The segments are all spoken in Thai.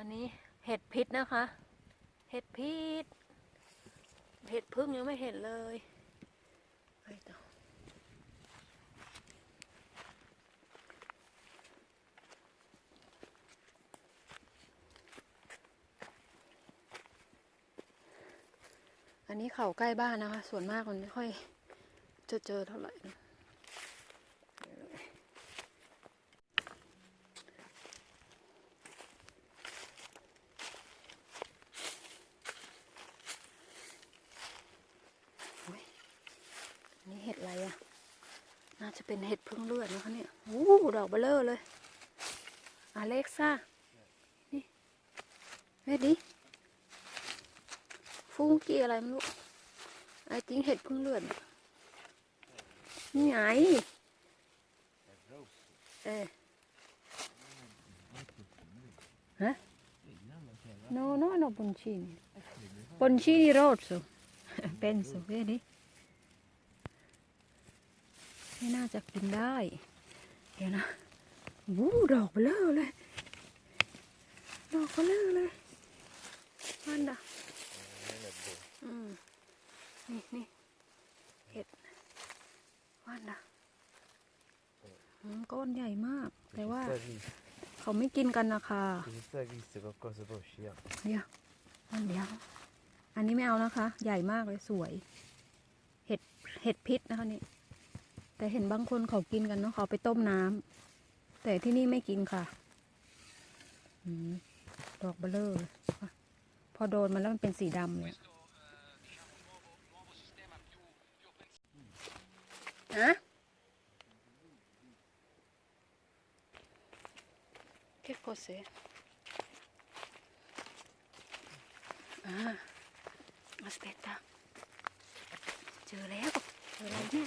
อันนี้เห็ดพิษนะคะ เห็ดพิษ เห็ดพึ่งยังไม่เห็นเลยไปต่ออันนี้เขาใกล้บ้านนะคะ ส่วนมากมันไม่ค่อยจะเจอเท่าไหร่นะโอ้ยอันนี้เห็ดอะไรอะน่าจะเป็นเห็ดพึ่งเลือดนะคะเนี่ยโอ้โหดอกเบลเลอร์เลยอาเล็กซ่า นี่เม็ดดิฟุ้งกี้อะไรไม่รู้ ไอ้จริงเห็ดพึ่งเลือด นี่ไง เออฮะ no no no boncini boncini rosso penso vedi ไม่น่าจะกินได้ เดี๋ยวนะวู้ดอกเบลอเลย ดอกเบลอเลยมันดะอืมนี่นี่เห็ดว่านนะอืมก้อนใหญ่มาก แต่ว่า เขาไม่กินกันนะคะเดี๋ยวอันเดียว อันนี้ไม่เอานะคะ ใหญ่มากเลยสวย เห็ดเห็ดพิษนะคะนี่ แต่เห็นบางคนเขากินกันเนาะเขาไปต้มน้ำแต่ที่นี่ไม่กินค่ะอดอกเบลเลอร์พอโดนมันแล้วมันเป็นสีดำเลยฮะ Che cos'è? Ah, aspetta. เจอแล้วเจออะไรเนี่ย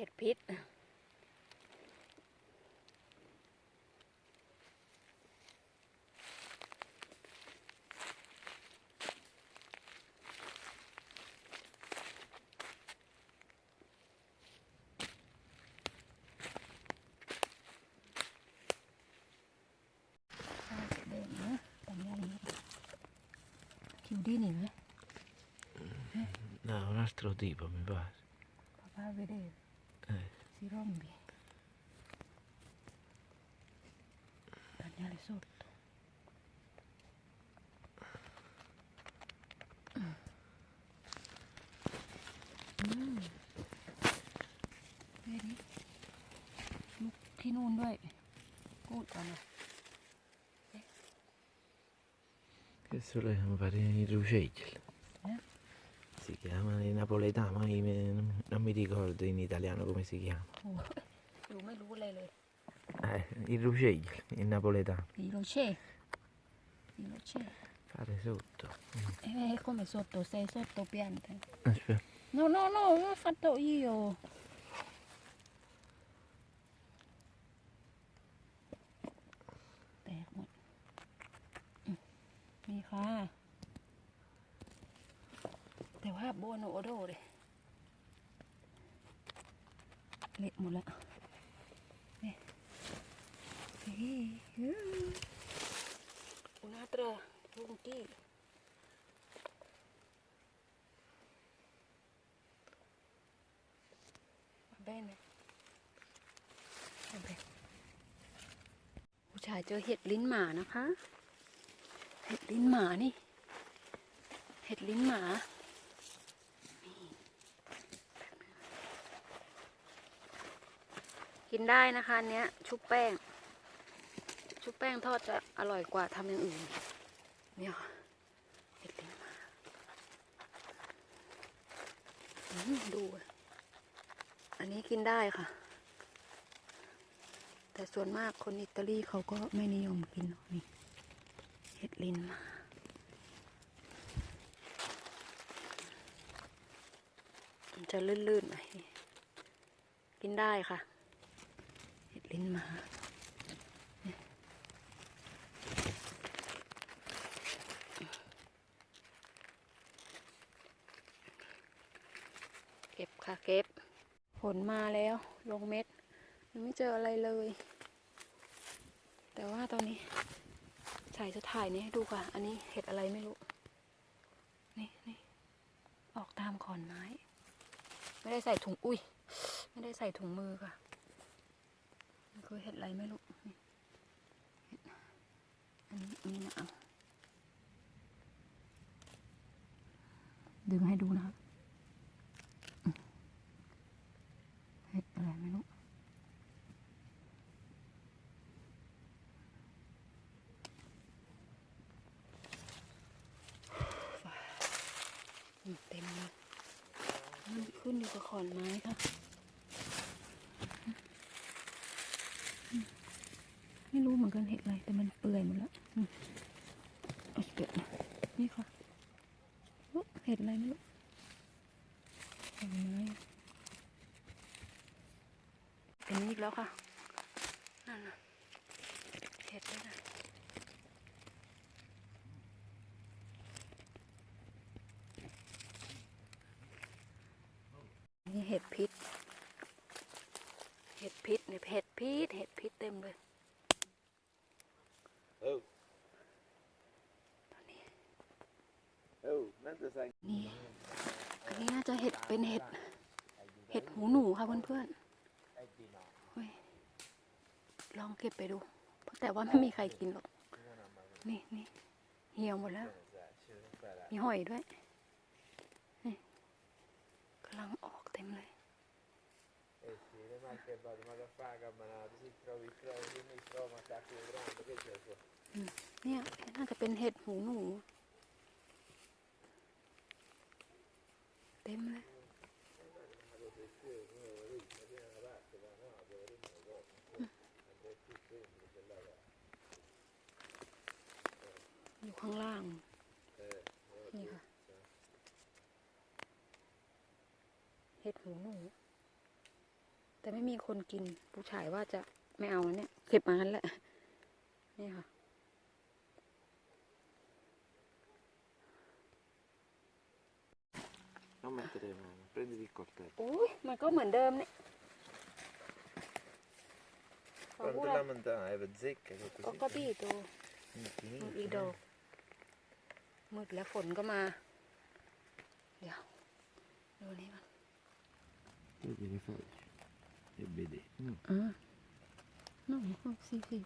เห็ดพิษ Chiudi ไหม No, un altro tipo mi pare. Papà vedere Eh, si rompe tagliare sotto Mm. เฮ้ยนี่ลูกที่นู่นด้วยพูดก่อนนะ questo le mi pare i rucegli. Eh? Si chiamano i napoletani, ma io me- non mi ricordo in italiano come si chiama. โอ้ยดูไม่รู้อะไรเลย Eh, i rucegli, in napoletano. ปีโรเช่ปีโรเช่ Fare sotto. Eh, come sotto, sei sotto pianta. Aspetta. No, no, no, l'ho fatto io. Tè một. Ừ, นี่ค่ะแต่ว่าโบนโอโดเลยเละหมดละนี่นี่อืม un'altra punti va bene va bene ผู้ชายเจอเห็ดลิ้นหมานะคะ เห็ดลิ้นหมานี่ เห็ดลิ้นหมา กินได้นะคะอันเนี้ยชุบแป้ง ชุบแป้งทอดจะอร่อยกว่าทำอย่างอื่น เนี่ยเห็ดลินมาดู อันนี้กินได้ค่ะ แต่ส่วนมากคนอิตาลีเขาก็ไม่นิยมกินนี่เห็ดลินมามันจะลื่นๆหน่อยกินได้ค่ะ ลิ้นหมาเก็บค่ะเก็บ ผลมาแล้วลงเม็ดยังไม่เจออะไรเลย แต่ว่าตอนนี้ฉายจะถ่ายนี้ให้ดูค่ะ อันนี้เห็ดอะไรไม่รู้ นี่นี่ออกตามขอนไม้ ไม่ได้ใส่ถุงอุ้ย ไม่ได้ใส่ถุงมือค่ะ มันคือเห็ดอะไรไม่รู้อันนี้นนี้นะเอาดึงให้ดูนะครับเห็ดอะไรไม่รู้เต็มเลยมันขึ้นอยู่กับขอนไม้ค่ะ ไม่รู้เหมือนกันเห็ดอะไรแต่มันเปื่อยหมดแล้วเอาเกมานี่ค่ะเห็ดอะไรไม่รู้ขอนไม้เป็นนี้อีกแล้วค่ะนั่นน่ะเห็ดด้วยนะนี่เห็ดพิษ เห็ดพิษเนี่ยเห็ดพิษ เห็ดพิษเต็มเลย Oh, ตอนนี้ oh, vänta sen. นี่ อันนี้น่าจะเห็ดเป็นเห็ด เห็ดหูหนูค่ะเพื่อนๆลองเก็บไปดู แต่ว่าไม่มีใครกินหรอก นี่นี่เหี่ยวหมดแล้ว มีหอยด้วย นี่กำลังออกเต็มเลย เนี่ยน่าจะเป็นเห็ดหูหนู ต็มเลยอยู่ข้างล่าง นี่ค่ะ เห็ดหูหนู แต่ไม่มีคนกิน ผู้ชายว่าจะไม่เอานะเนี่ย เก็บมางั้นแหละ นี่ค่ะ Non mettere le mani, prenditi il coltello. อุ้ยมันก็เหมือนเดิมเนี่ยเขาพูด Quando อะไร la montagna è zecca, che ก็ così. กระบี่ตัว Infinito. มืดอีกดอกมืดแล้วฝนก็มา เดี๋ยว ดูนี่มัน Poi te le faccio e vedi. Mm. อ่าน้องเขาซีซี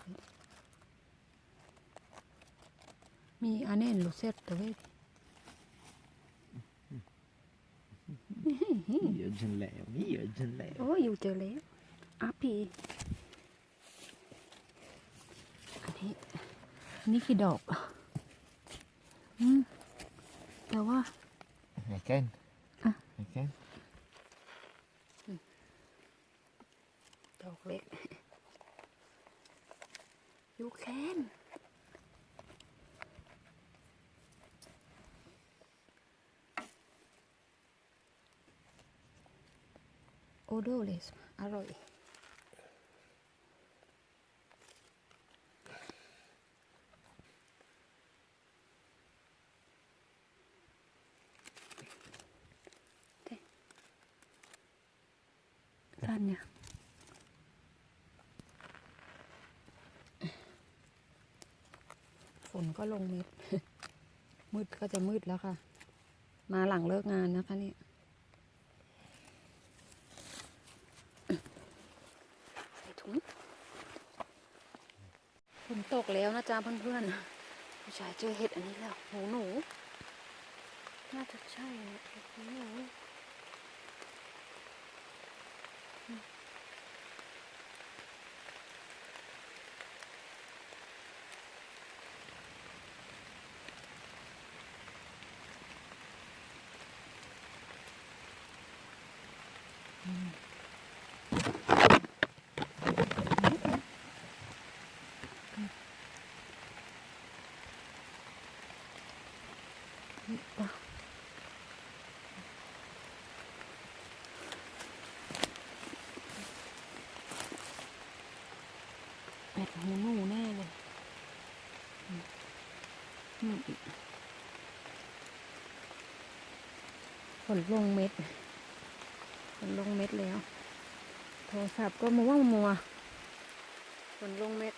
มีอันนี้ลูเซตตัวเว้ย Io geleo, io geleo. โอ้ยอยู่เจอแล้วอาพีอันนี้อันนี้คือดอกอะอืมแต่ว่า Again. Ah. Again. ดอกเล็ก you can โอ โดเลสอร่อยท่านเนี่ยฝนก็ลงเม็ดมืดก็จะมืดแล้วค่ะ มาหลังเลิกงานนะคะเนี่ย ใส่ถุงฝ นตกแล้วนะจ๊ะเพื่อนๆผู้ชายเจอเห็ดอันนี้แล้วหูหนู น่าจะใช่นะเห็ดหูหนู เม็ดหูหนูแน่เลยอืมอืมฝนลงเม็ดฝนลงเม็ดแล้ว โทรศัพท์ก็มัวมัวฝนลงเม็ด